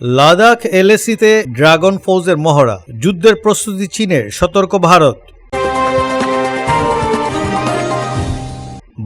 Ladakh এলএসিতে dragon ফৌজের মহড়া যুদ্ধের প্রস্তুতি চীনের সতর্ক ভারত।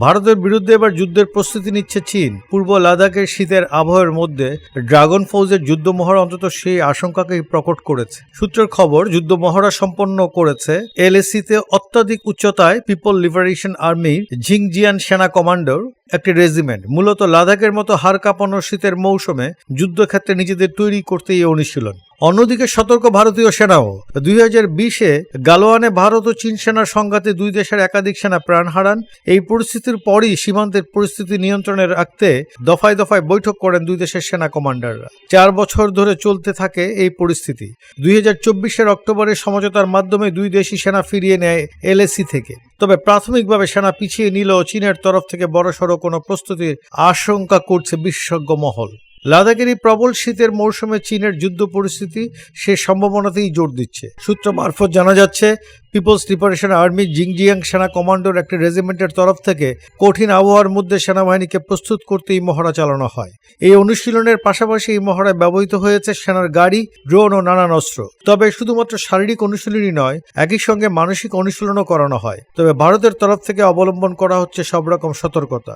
ভারতের বিরুদ্ধে এবার যুদ্ধের প্রস্তুতি নিচ্ছে চীন। পূর্ব লাদাখের শীতের আবহাওয়ার মধ্যে ড্রাগন ফৌজের যুদ্ধ অন্তত সেই আশঙ্কাকেই প্রকট করেছে। সূত্রের খবর, যুদ্ধ মহড়া সম্পন্ন করেছে এলএসিতে অত্যাধিক উচ্চতায় পিপল লিবারেশন আর্মির ঝিংজিয়ান সেনা কমান্ডোর একটি রেজিমেন্ট। মূলত লাদাখের মতো হাড় কাঁপানো শীতের মৌসুমে যুদ্ধক্ষেত্রে নিজেদের তৈরি করতে এই অনুশীলন। অন্যদিকে সতর্ক ভারতীয় সেনাও। দুই হাজার বিশে গালোয়ানে ভারত ও চীন সেনার সংঘাতে দুই দেশের একাধিক সেনা প্রাণ হারান। এই পরিস্থিতির পরই সীমান্তের পরিস্থিতি নিয়ন্ত্রণে রাখতে দফায় দফায় বৈঠক করেন দুই দেশের সেনা কমান্ডাররা। চার বছর ধরে চলতে থাকে এই পরিস্থিতি। দুই হাজার চব্বিশের অক্টোবরে সমঝোতার মাধ্যমে দুই দেশই সেনা ফিরিয়ে নেয় এলএসি থেকে। তবে প্রাথমিকভাবে সেনা পিছিয়ে নিলেও চীনের তরফ থেকে বড়সড় কোনো প্রস্তুতির আশঙ্কা করছে বিশেষজ্ঞ মহল। লাদাখের এই প্রবল শীতের মৌসুমে চীনের যুদ্ধ পরিস্থিতি সে সম্ভাবনাতেই জোর দিচ্ছে। সূত্র মারফত জানা যাচ্ছে, পিপলস লিবারেশন আর্মি জিংজিয়াং সেনা কমান্ডোর একটি রেজিমেন্টের তরফ থেকে কঠিন আবহাওয়ার মধ্যে সেনাবাহিনীকে প্রস্তুত করতে এই মহড়া চালানো হয়। এই অনুশীলনের পাশাপাশি এই মহড়ায় ব্যবহৃত হয়েছে সেনার গাড়ি, ড্রোন ও নানান অস্ত্র। তবে শুধুমাত্র শারীরিক অনুশীলনই নয়, একই সঙ্গে মানসিক অনুশীলনও করানো হয়। তবে ভারতের তরফ থেকে অবলম্বন করা হচ্ছে সব রকম সতর্কতা।